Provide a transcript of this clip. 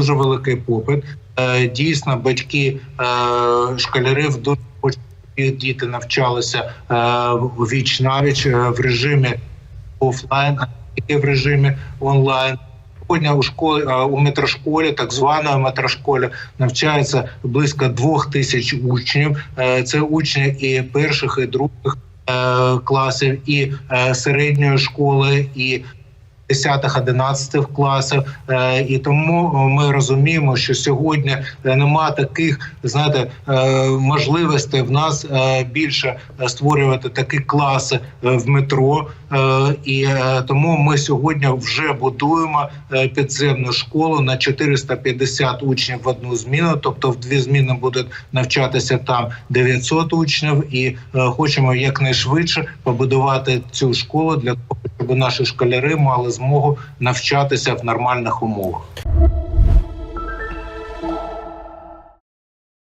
дуже великий попит. Е, Дійсно, батьки е, школярів дуже хочуть, діти навчалися е, віч навіч в режимі офлайн, а в режимі онлайн. Сьогодні у школі у метрошколі, так званої метрошколі, навчається близько двох тисяч учнів. Це учні і перших, і других класів, і середньої школи, і 10-11 класів. Е, І тому ми розуміємо, що сьогодні е, нема таких, знаєте, е, можливостей в нас більше створювати такі класи в метро. І тому ми сьогодні вже будуємо підземну школу на 450 учнів в одну зміну. Тобто в дві зміни будуть навчатися там 900 учнів, і хочемо якнайшвидше побудувати цю школу для того, щоб наші школяри мали змогу навчатися в нормальних умовах.